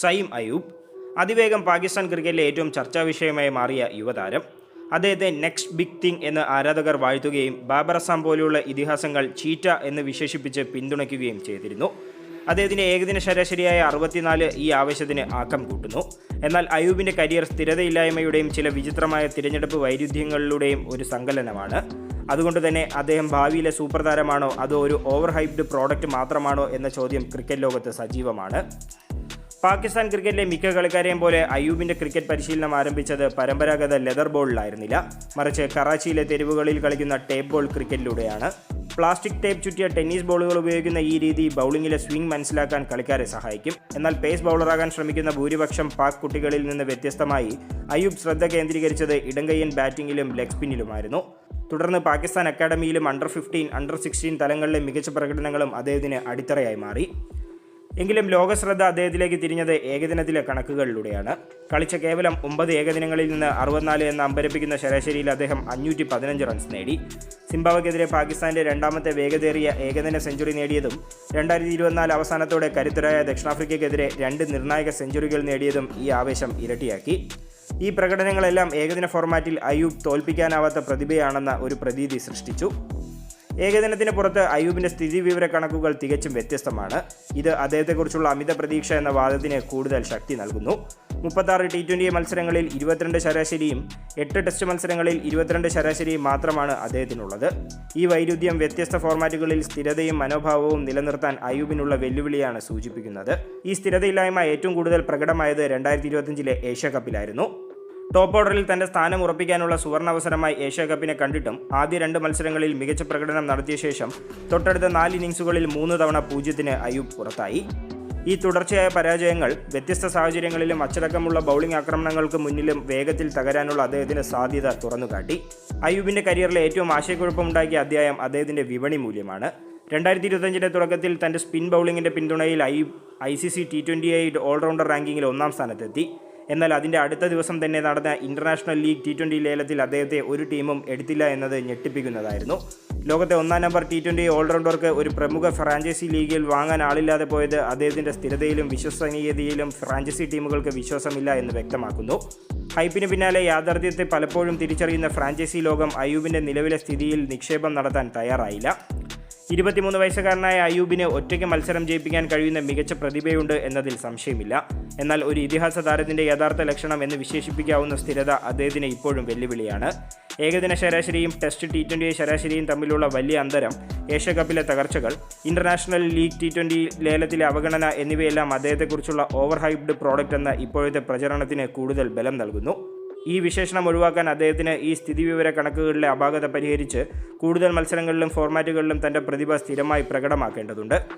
Same Ayub. അതിവേഗം പാകിസ്ഥാൻ ക്രിക്കറ്റിലെ ഏറ്റവും ചർച്ചാ വിഷയമായി മാറിയ യുവതാരം. അദ്ദേഹത്തെ നെക്സ്റ്റ് ബിഗ് തിങ് എന്ന് ആരാധകർ വാഴ്ത്തുകയും ബാബർ അസം പോലെയുള്ള ഇതിഹാസങ്ങൾ ചീറ്റ എന്ന് വിശേഷിപ്പിച്ച് പിന്തുണയ്ക്കുകയും ചെയ്തിരുന്നു. അദ്ദേഹത്തിന് ഏകദിന ശരാശരിയായ അറുപത്തിനാല് ഈ ആവശ്യത്തിന് ആക്കം കൂട്ടുന്നു. എന്നാൽ അയൂബിന്റെ കരിയർ സ്ഥിരതയില്ലായ്മയുടെയും ചില വിചിത്രമായ തിരഞ്ഞെടുപ്പ് വൈരുദ്ധ്യങ്ങളിലൂടെയും ഒരു സങ്കലനമാണ്. അതുകൊണ്ട് തന്നെ അദ്ദേഹം ഭാവിയിലെ സൂപ്പർ താരമാണോ അതോ ഒരു ഓവർ ഹൈപ്ഡ് പ്രോഡക്റ്റ് മാത്രമാണോ എന്ന ചോദ്യം ക്രിക്കറ്റ് ലോകത്ത് സജീവമാണ്. പാകിസ്ഥാൻ ക്രിക്കറ്റിലെ മിക്ക കളിക്കാരെയും പോലെ അയ്യൂബിന്റെ ക്രിക്കറ്റ് പരിശീലനം ആരംഭിച്ചത് പരമ്പരാഗത ലെതർ ബോളിലായിരുന്നില്ല. മറിച്ച് കറാച്ചിയിലെ തെരുവുകളിൽ കളിക്കുന്ന ടേപ്പ് ബോൾ ക്രിക്കറ്റിലൂടെയാണ്. പ്ലാസ്റ്റിക് ടേപ്പ് ചുറ്റിയ ടെന്നീസ് ബോളുകൾ ഉപയോഗിക്കുന്ന ഈ രീതി ബൗളിംഗിലെ സ്വിംഗ് മനസ്സിലാക്കാൻ കളിക്കാരെ സഹായിക്കും. എന്നാൽ പേസ് ബൗളറാകാൻ ശ്രമിക്കുന്ന ഭൂരിപക്ഷം പാക് കുട്ടികളിൽ നിന്ന് വ്യത്യസ്തമായി. അയ്യൂബ് ശ്രദ്ധ കേന്ദ്രീകരിച്ചത് ഇടങ്കയ്യൻ ബാറ്റിംഗിലും ലെഗ് സ്പിന്നിലുമായിരുന്നു. തുടർന്ന് പാകിസ്ഥാൻ അക്കാഡമിയിലും അണ്ടർ ഫിഫ്റ്റീൻ അണ്ടർ സിക്സ്റ്റീൻ തലങ്ങളിലെ മികച്ച പ്രകടനങ്ങളും അദ്ദേഹത്തിന് അടിത്തറയായി മാറി. എങ്കിലും ലോകശ്രദ്ധ അദ്ദേഹത്തിലേക്ക് തിരിഞ്ഞത് ഏകദിനത്തിലെ കണക്കുകളിലൂടെയാണ്. കളിച്ച കേവലം ഒമ്പത് ഏകദിനങ്ങളിൽ നിന്ന് അറുപത്തിനാല് എന്ന് അമ്പരപ്പിക്കുന്ന ശരാശരിയിൽ അദ്ദേഹം അഞ്ഞൂറ്റി പതിനഞ്ച് റൺസ് നേടി. സിംബാബ്വെക്കെതിരെ പാകിസ്ഥാന്റെ രണ്ടാമത്തെ വേഗതേറിയ ഏകദിന സെഞ്ചുറി നേടിയതും രണ്ടായിരത്തി ഇരുപത്തിനാല് അവസാനത്തോടെ കരുത്തരായ ദക്ഷിണാഫ്രിക്കയ്ക്കെതിരെ രണ്ട് നിർണായക സെഞ്ചുറികൾ നേടിയതും ഈ ആവേശം ഇരട്ടിയാക്കി. ഈ പ്രകടനങ്ങളെല്ലാം ഏകദിന ഫോർമാറ്റിൽ അയൂബ് തോൽപ്പിക്കാനാവാത്ത പ്രതിഭയാണെന്ന ഒരു പ്രതീതി സൃഷ്ടിച്ചു. ഏകദിനത്തിന് പുറത്ത് അയൂബിന്റെ സ്ഥിതി വിവര കണക്കുകൾ തികച്ചും വ്യത്യസ്തമാണ്. ഇത് അദ്ദേഹത്തെക്കുറിച്ചുള്ള അമിത പ്രതീക്ഷ എന്ന വാദത്തിന് കൂടുതൽ ശക്തി നൽകുന്നു. മുപ്പത്താറ് ടി ട്വന്റി മത്സരങ്ങളിൽ ഇരുപത്തിരണ്ട് ശരാശരിയും എട്ട് ടെസ്റ്റ് മത്സരങ്ങളിൽ ഇരുപത്തിരണ്ട് ശരാശരിയും മാത്രമാണ് അദ്ദേഹത്തിനുള്ളത്. ഈ വൈരുദ്ധ്യം വ്യത്യസ്ത ഫോർമാറ്റുകളിൽ സ്ഥിരതയും മനോഭാവവും നിലനിർത്താൻ അയൂബിനുള്ള വെല്ലുവിളിയാണ് സൂചിപ്പിക്കുന്നത്. ഈ സ്ഥിരതയില്ലായ്മ ഏറ്റവും കൂടുതൽ പ്രകടമായത് രണ്ടായിരത്തി ഇരുപത്തിയഞ്ചിലെ ഏഷ്യ കപ്പിലായിരുന്നു ടോപ്പ് ഓർഡറിൽ തന്റെ സ്ഥാനം ഉറപ്പിക്കാനുള്ള സുവർണാവസരമായി ഏഷ്യ കപ്പിനെ കണ്ടിട്ടും ആദ്യ രണ്ട് മത്സരങ്ങളിൽ മികച്ച പ്രകടനം നടത്തിയ ശേഷം തൊട്ടടുത്ത നാല് ഇന്നിംഗ്സുകളിൽ മൂന്ന് തവണ പൂജ്യത്തിന് അയ്യൂബ് പുറത്തായി. ഈ തുടർച്ചയായ പരാജയങ്ങൾ വ്യത്യസ്ത സാഹചര്യങ്ങളിലും അച്ചടക്കമുള്ള ബൗളിംഗ് ആക്രമണങ്ങൾക്ക് മുന്നിലും വേഗത്തിൽ തകരാനുള്ള അദ്ദേഹത്തിന് സാധ്യത തുറന്നുകാട്ടി. അയ്യൂബിന്റെ കരിയറിലെ ഏറ്റവും ആശയക്കുഴപ്പമുണ്ടാക്കിയ അധ്യായം അദ്ദേഹത്തിന്റെ വിപണി മൂല്യമാണ്. രണ്ടായിരത്തി ഇരുപത്തഞ്ചിന്റെ തുടക്കത്തിൽ തന്റെ സ്പിൻ ബൌളിംഗിന്റെ പിന്തുണയിൽ Ayub I C C T twenty eight all rounder റാങ്കിങ്ങിൽ ഒന്നാം സ്ഥാനത്തെത്തി. എന്നാൽ അതിന്റെ അടുത്ത ദിവസം തന്നെ നടന്ന ഇന്റർനാഷണൽ ലീഗ് ടി ട്വന്റി ലേലത്തിൽ അദ്ദേഹത്തെ ഒരു ടീമും എടുത്തില്ല എന്നത് ഞെട്ടിപ്പിക്കുന്നതായിരുന്നു. ലോകത്തെ ഒന്നാം നമ്പർ ടി ട്വന്റി ഓൾറൗണ്ടർക്ക് ഒരു പ്രമുഖ ഫ്രാഞ്ചൈസി ലീഗിൽ വാങ്ങാൻ ആളില്ലാതെ പോയത് അദ്ദേഹത്തിന്റെ സ്ഥിരതയിലും വിശ്വസനീയതയിലും ഫ്രാഞ്ചൈസി ടീമുകൾക്ക് വിശ്വാസമില്ല എന്ന് വ്യക്തമാക്കുന്നു. ഹൈപ്പിന് പിന്നാലെ യാഥാർത്ഥ്യത്തെ പലപ്പോഴും തിരിച്ചറിയുന്ന ഫ്രാഞ്ചൈസി ലോകം അയൂബിന്റെ നിലവിലെ സ്ഥിതിയിൽ നിക്ഷേപം നടത്താൻ തയ്യാറായില്ല. ഇരുപത്തിമൂന്ന് വയസ്സുകാരനായ അയൂബിന് ഒറ്റയ്ക്ക് മത്സരം ജയിപ്പിക്കാൻ കഴിയുന്ന മികച്ച പ്രതിഭയുണ്ട് എന്നതിൽ സംശയമില്ല. എന്നാൽ ഒരു ഇതിഹാസ താരത്തിന്റെ യഥാർത്ഥ ലക്ഷണം എന്ന് വിശേഷിപ്പിക്കാവുന്ന സ്ഥിരത അദ്ദേഹത്തിന് ഇപ്പോഴും വെല്ലുവിളിയാണ്. ഏകദിന ശരാശരിയും ടെസ്റ്റ് ടി ട്വന്റി ശരാശരിയും തമ്മിലുള്ള വലിയ അന്തരം ഏഷ്യ കപ്പിലെ തകർച്ചകൾ ഇന്റർനാഷണൽ ലീഗ് ടി ട്വന്റി ലേലത്തിലെ അവഗണന എന്നിവയെല്ലാം അദ്ദേഹത്തെക്കുറിച്ചുള്ള ഓവർ ഹൈപ്ഡ് പ്രോഡക്റ്റ് എന്ന ഇപ്പോഴത്തെ പ്രചരണത്തിന് കൂടുതൽ ബലം നൽകുന്നു. ഈ വിശേഷണം ഒഴിവാക്കാൻ അദ്ദേഹത്തിന് ഈ സ്ഥിതിവിവര കണക്കുകളിലെ അപാകത പരിഹരിച്ച് കൂടുതൽ മത്സരങ്ങളിലും ഫോർമാറ്റുകളിലും തന്റെ പ്രതിഭ സ്ഥിരമായി പ്രകടമാക്കേണ്ടതുണ്ട്.